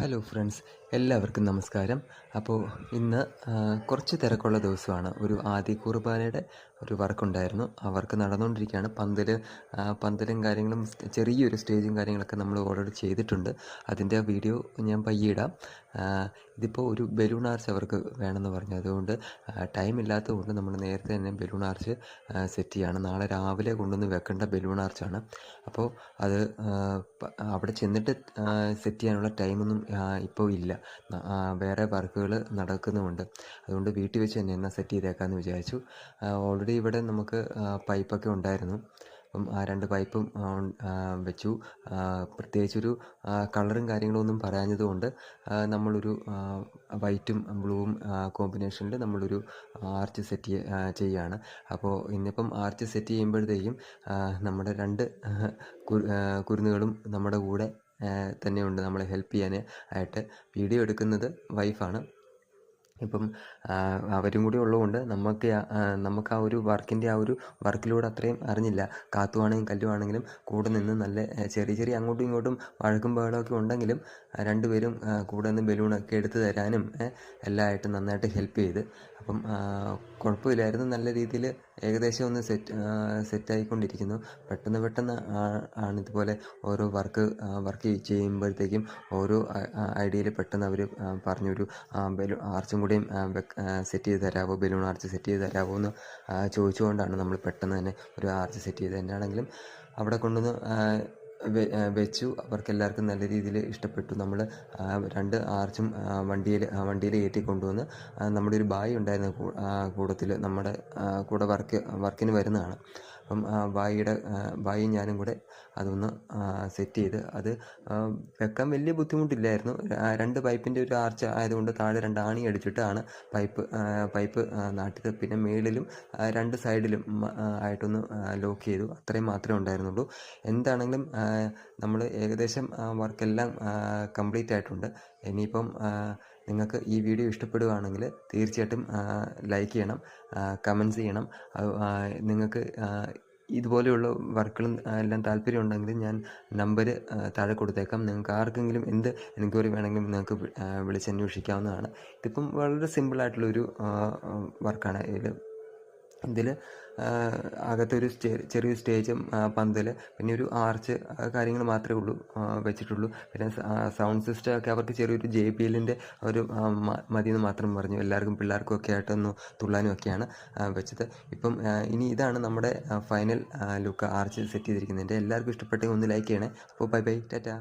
Hello friends എല്ലാവർക്കും നമസ്കാരം. അപ്പോൾ ഇന്ന് കുറച്ച് തിരക്കുള്ള ദിവസമാണ്. ഒരു ആദ്യ കുർബാനയുടെ ഒരു വർക്ക് ഉണ്ടായിരുന്നു ആ വർക്ക് നടന്നുകൊണ്ടിരിക്കുകയാണ്. പന്തൽ പന്തലും കാര്യങ്ങളും ചെറിയൊരു സ്റ്റേജും കാര്യങ്ങളൊക്കെ നമ്മൾ ഓൾറെഡി ചെയ്തിട്ടുണ്ട്. അതിന്റെ വീഡിയോ ഞാൻ പയ്യെ ഇടാം. ഇതിപ്പോൾ ഒരു ബലൂൺ ആർച്ച് അവർക്ക് വേണമെന്ന് പറഞ്ഞു. അതുകൊണ്ട് ടൈം ഇല്ലാത്തതുകൊണ്ട് നമ്മൾ നേരത്തെ തന്നെ ബലൂൺ ആർച്ച് സെറ്റ് ചെയ്യുകയാണ് നാളെ രാവിലെ കൊണ്ടുവന്ന് വെക്കേണ്ട ബലൂൺ ആർച്ചാണ് അപ്പോൾ അത് അവിടെ ചെന്നിട്ട് സെറ്റ് ചെയ്യാനുള്ള ടൈമൊന്നും ഇപ്പോൾ ഇല്ല. വേറെ വർക്കുകൾ നടക്കുന്നുമുണ്ട്. അതുകൊണ്ട് വീട്ടിൽ വെച്ച് തന്നെ എന്നാൽ സെറ്റ് ചെയ്തേക്കാമെന്ന് വിചാരിച്ചു. ഓൾറെഡി ഇവിടെ നമുക്ക് പൈപ്പൊക്കെ ഉണ്ടായിരുന്നു. അപ്പം ആ രണ്ട് പൈപ്പും വെച്ചു. പ്രത്യേകിച്ചൊരു കളറും കാര്യങ്ങളും ഒന്നും പറയാഞ്ഞതുകൊണ്ട് നമ്മളൊരു വൈറ്റും ബ്ലൂവും കോമ്പിനേഷനിൽ നമ്മളൊരു ആർച്ച് സെറ്റ് ചെയ്യ- ചെയ്യുകയാണ് അപ്പോൾ ഇന്നിപ്പം ആർച്ച് സെറ്റ് ചെയ്യുമ്പോഴത്തേക്കും നമ്മുടെ രണ്ട് കുരുന്നുകളും നമ്മുടെ കൂടെ തന്നെയുണ്ട്. നമ്മളെ ഹെൽപ്പ് ചെയ്യാൻ ആയിട്ട് വീഡിയോ എടുക്കുന്നത് വൈഫാണ്. ഇപ്പം അവരും കൂടി ഉള്ളതുകൊണ്ട് നമുക്ക് നമുക്ക് ആ ഒരു വർക്കിന്റെ ആ ഒരു വർക്കിലൂടെ അത്രയും അറിഞ്ഞില്ല. കാത്തുവാണെങ്കിലും കല്ലുവാണെങ്കിലും കൂടെ നിന്ന് നല്ല ചെറിയ ചെറിയ അങ്ങോട്ടും ഇങ്ങോട്ടും വഴക്കും ബഹളമൊക്കെ ഉണ്ടെങ്കിലും രണ്ടുപേരും കൂടെ നിന്ന് ബലൂണൊക്കെ എടുത്ത് തരാനും എല്ലാമായിട്ട് നന്നായിട്ട് ഹെൽപ്പ് ചെയ്ത് അപ്പം കുഴപ്പമില്ലായിരുന്നു. നല്ല രീതിയിൽ ഏകദേശം ഒന്ന് സെറ്റ് സെറ്റായിക്കൊണ്ടിരിക്കുന്നു. പെട്ടെന്ന് പെട്ടെന്ന് ആണ് ഇതുപോലെ ഓരോ വർക്ക് വർക്ക് ചെയ്യുമ്പോഴത്തേക്കും ഓരോ ഐഡിയയിൽ പെട്ടെന്ന് അവർ പറഞ്ഞൊരു ബലൂൺ ആർച്ചും കൂടിയും സെറ്റ് ചെയ്ത് തരാമോ ബലൂൺ ആർച്ച് സെറ്റ് ചെയ്ത് തരാമോ എന്ന് ചോദിച്ചുകൊണ്ടാണ് നമ്മൾ പെട്ടെന്ന് തന്നെ ഒരു ആർച്ച് സെറ്റ് ചെയ്ത് എന്നാണെങ്കിലും അവിടെ കൊണ്ടുവന്ന് വെച്ചു. അവർക്ക് എല്ലാവർക്കും നല്ല രീതിയിൽ ഇഷ്ടപ്പെട്ടു. നമ്മൾ രണ്ട് ആർച്ചും വണ്ടിയിൽ വണ്ടിയിൽ കയറ്റി കൊണ്ടുവന്ന് നമ്മുടെ ഒരു ബായി ഉണ്ടായിരുന്നു കൂടത്തിൽ. നമ്മുടെ കൂടെ വർക്ക് വർക്കിന് വരുന്നതാണ്. അപ്പം ഭായിയുടെ ഭായിയും ഞാനും കൂടെ അതൊന്ന് സെറ്റ് ചെയ്ത് അത് വെക്കാൻ വലിയ ബുദ്ധിമുട്ടില്ലായിരുന്നു. രണ്ട് പൈപ്പിന്റെ ഒരു ആർച്ച് ആയതുകൊണ്ട് താഴെ രണ്ട് ആണി അടിച്ചിട്ടാണ് പൈപ്പ് പൈപ്പ് നാട്ടിയത്. പിന്നെ മേളിലും രണ്ട് സൈഡിലും ആയിട്ടൊന്ന് ലോക്ക് ചെയ്തു. അത്രയും മാത്രമേ ഉണ്ടായിരുന്നുള്ളൂ. എന്താണെങ്കിലും നമ്മൾ ഏകദേശം വർക്കെല്ലാം കംപ്ലീറ്റ് ആയിട്ടുണ്ട്. ഇനിയിപ്പം നിങ്ങൾക്ക് ഈ വീഡിയോ ഇഷ്ടപ്പെടുകയാണെങ്കിൽ തീർച്ചയായിട്ടും ലൈക്ക് ചെയ്യണം കമൻസ് ചെയ്യണം. നിങ്ങൾക്ക് ഇതുപോലെയുള്ള വർക്കുകളും എല്ലാം താല്പര്യം ഉണ്ടെങ്കിൽ ഞാൻ നമ്പർ താഴെ കൊടുത്തേക്കാം. നിങ്ങൾക്ക് ആർക്കെങ്കിലും എന്ത് എൻക്വയറി വേണമെങ്കിലും നിങ്ങൾക്ക് വിളിച്ചന്വേഷിക്കാവുന്നതാണ് ഇതിപ്പം വളരെ സിമ്പിളായിട്ടുള്ളൊരു വർക്കാണ് ഇതിൽ ഇതിൽ അകത്തൊരു സ്റ്റേ ചെറിയൊരു സ്റ്റേജും പന്തൽ പിന്നെ ഒരു ആർച്ച് കാര്യങ്ങൾ മാത്രമേ ഉള്ളൂ വെച്ചിട്ടുള്ളൂ. പിന്നെ സൗണ്ട് സിസ്റ്റം ഒക്കെ അവർക്ക് ചെറിയൊരു ജെ ബി എല്ലിന്റെ ഒരു മതി എന്ന് മാത്രം പറഞ്ഞു. എല്ലാവർക്കും പിള്ളേർക്കും ഒക്കെ ആയിട്ടൊന്ന് തുള്ളാനും ഒക്കെയാണ് വെച്ചത്. ഇപ്പം ഇനി ഇതാണ് നമ്മുടെ ഫൈനൽ ലുക്ക് ആർച്ച് സെറ്റ് ചെയ്തിരിക്കുന്നത് എന്റെ എല്ലാവർക്കും ഇഷ്ടപ്പെട്ടെങ്കിൽ ഒന്ന് ലൈക്ക് ചെയ്യണേ. അപ്പോൾ ബൈ ബൈ. ടാറ്റാ.